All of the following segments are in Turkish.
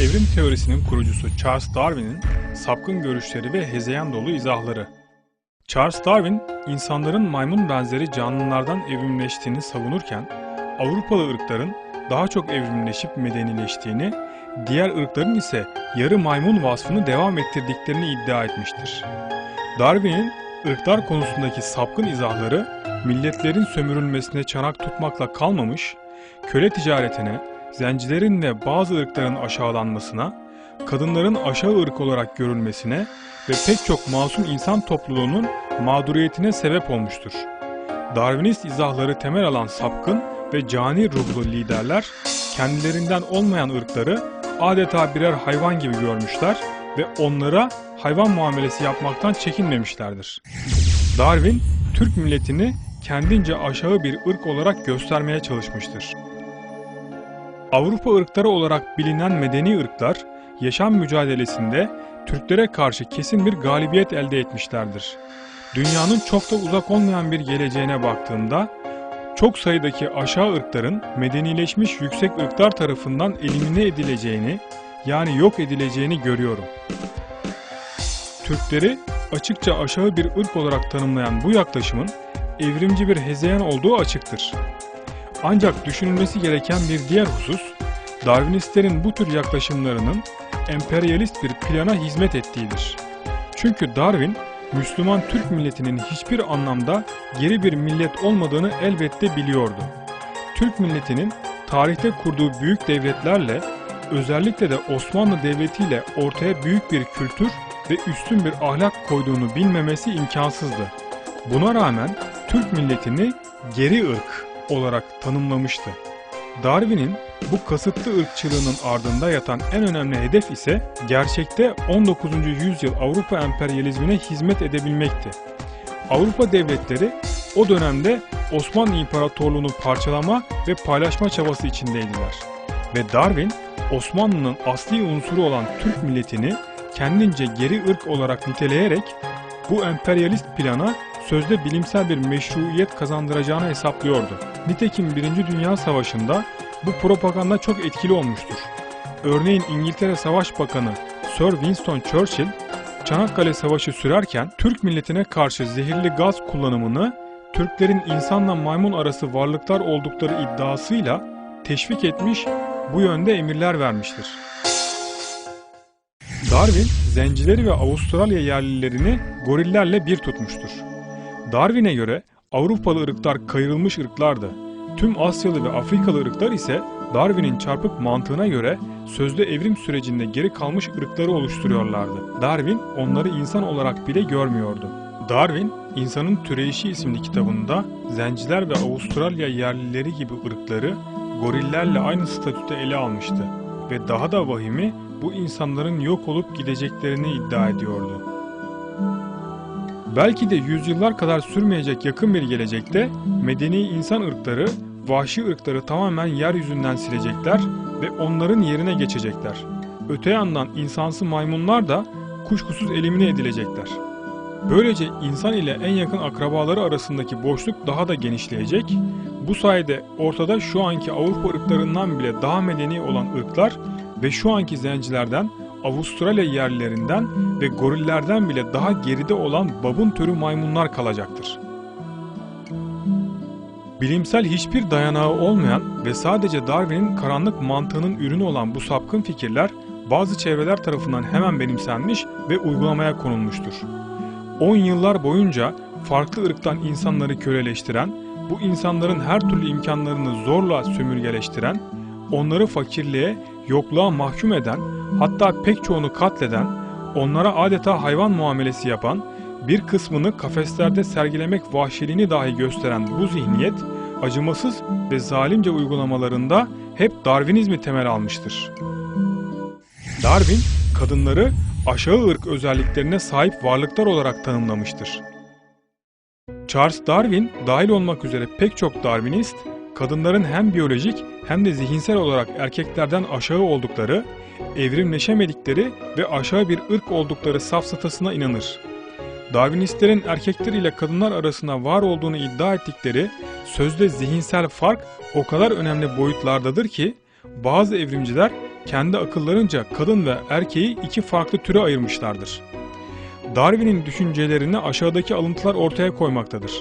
Evrim teorisinin kurucusu Charles Darwin'in sapkın görüşleri ve hezeyan dolu izahları. Charles Darwin, insanların maymun benzeri canlılardan evrimleştiğini savunurken, Avrupalı ırkların daha çok evrimleşip medenileştiğini, diğer ırkların ise yarı maymun vasfını devam ettirdiklerini iddia etmiştir. Darwin'in ırklar konusundaki sapkın izahları, milletlerin sömürülmesine çanak tutmakla kalmamış, köle ticaretine, zencilerin ve bazı ırkların aşağılanmasına, kadınların aşağı ırk olarak görülmesine ve pek çok masum insan topluluğunun mağduriyetine sebep olmuştur. Darwinist izahları temel alan sapkın ve cani ruhlu liderler kendilerinden olmayan ırkları adeta birer hayvan gibi görmüşler ve onlara hayvan muamelesi yapmaktan çekinmemişlerdir. Darwin, Türk milletini kendince aşağı bir ırk olarak göstermeye çalışmıştır. Avrupa ırkları olarak bilinen medeni ırklar, yaşam mücadelesinde Türklere karşı kesin bir galibiyet elde etmişlerdir. Dünyanın çok da uzak olmayan bir geleceğine baktığımda, çok sayıdaki aşağı ırkların medenileşmiş yüksek ırklar tarafından elimine edileceğini, yani yok edileceğini görüyorum. Türkleri açıkça aşağı bir ırk olarak tanımlayan bu yaklaşımın evrimci bir hezeyan olduğu açıktır. Ancak düşünülmesi gereken bir diğer husus, Darwinistlerin bu tür yaklaşımlarının emperyalist bir plana hizmet ettiğidir. Çünkü Darwin, Müslüman Türk milletinin hiçbir anlamda geri bir millet olmadığını elbette biliyordu. Türk milletinin tarihte kurduğu büyük devletlerle, özellikle de Osmanlı Devleti ile ortaya büyük bir kültür ve üstün bir ahlak koyduğunu bilmemesi imkansızdı. Buna rağmen Türk milletini geri ırk olarak tanımlamıştı. Darwin'in bu kasıtlı ırkçılığının ardında yatan en önemli hedef ise gerçekte 19. yüzyıl Avrupa emperyalizmine hizmet edebilmekti. Avrupa devletleri o dönemde Osmanlı İmparatorluğu'nu parçalama ve paylaşma çabası içindeydiler. Ve Darwin, Osmanlı'nın asli unsuru olan Türk milletini kendince geri ırk olarak niteleyerek bu emperyalist plana sözde bilimsel bir meşruiyet kazandıracağını hesaplıyordu. Nitekim 1. Dünya Savaşı'nda bu propaganda çok etkili olmuştur. Örneğin İngiltere Savaş Bakanı Sir Winston Churchill, Çanakkale Savaşı sürerken Türk milletine karşı zehirli gaz kullanımını Türklerin insanla maymun arası varlıklar oldukları iddiasıyla teşvik etmiş, bu yönde emirler vermiştir. Darwin, zencileri ve Avustralya yerlilerini gorillerle bir tutmuştur. Darwin'e göre Avrupalı ırklar kayırılmış ırklardı. Tüm Asyalı ve Afrikalı ırklar ise Darwin'in çarpık mantığına göre sözde evrim sürecinde geri kalmış ırkları oluşturuyorlardı. Darwin onları insan olarak bile görmüyordu. Darwin, İnsanın Türeyişi isimli kitabında zenciler ve Avustralya yerlileri gibi ırkları gorillerle aynı statüde ele almıştı ve daha da vahimi bu insanların yok olup gideceklerini iddia ediyordu. Belki de yüzyıllar kadar sürmeyecek yakın bir gelecekte medeni insan ırkları vahşi ırkları tamamen yeryüzünden silecekler ve onların yerine geçecekler. Öte yandan insansı maymunlar da kuşkusuz elimine edilecekler. Böylece insan ile en yakın akrabaları arasındaki boşluk daha da genişleyecek. Bu sayede ortada şu anki Avrupa ırklarından bile daha medeni olan ırklar ve şu anki zencilerden, Avustralya yerlilerinden ve gorillerden bile daha geride olan babun türü maymunlar kalacaktır. Bilimsel hiçbir dayanağı olmayan ve sadece Darwin'in karanlık mantığının ürünü olan bu sapkın fikirler bazı çevreler tarafından hemen benimsenmiş ve uygulamaya konulmuştur. 10 yıllar boyunca farklı ırktan insanları köleleştiren, bu insanların her türlü imkanlarını zorla sömürgeleştiren, onları fakirliğe, yokluğa mahkum eden, hatta pek çoğunu katleden, onlara adeta hayvan muamelesi yapan, bir kısmını kafeslerde sergilemek vahşiliğini dahi gösteren bu zihniyet, acımasız ve zalimce uygulamalarında hep Darwinizmi temel almıştır. Darwin, kadınları aşağı ırk özelliklerine sahip varlıklar olarak tanımlamıştır. Charles Darwin dahil olmak üzere pek çok Darwinist, kadınların hem biyolojik hem de zihinsel olarak erkeklerden aşağı oldukları, evrimleşemedikleri ve aşağı bir ırk oldukları safsatasına inanır. Darwinistlerin erkekler ile kadınlar arasında var olduğunu iddia ettikleri sözde zihinsel fark o kadar önemli boyutlardadır ki bazı evrimciler kendi akıllarınca kadın ve erkeği iki farklı türe ayırmışlardır. Darwin'in düşüncelerini aşağıdaki alıntılar ortaya koymaktadır.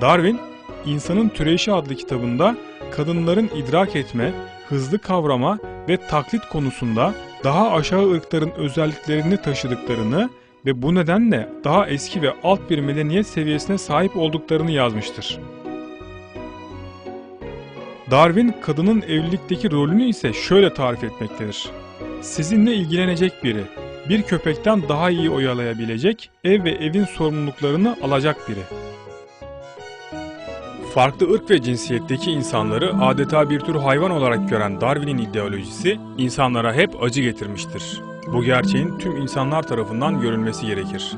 Darwin, İnsanın Türeyişi adlı kitabında kadınların idrak etme, hızlı kavrama ve taklit konusunda daha aşağı ırkların özelliklerini taşıdıklarını ve bu nedenle daha eski ve alt bir medeniyet seviyesine sahip olduklarını yazmıştır. Darwin kadının evlilikteki rolünü ise şöyle tarif etmektedir. Sizinle ilgilenecek biri, bir köpekten daha iyi oyalayabilecek, ev ve evin sorumluluklarını alacak biri. Farklı ırk ve cinsiyetteki insanları adeta bir tür hayvan olarak gören Darwin'in ideolojisi insanlara hep acı getirmiştir. Bu gerçeğin tüm insanlar tarafından görülmesi gerekir.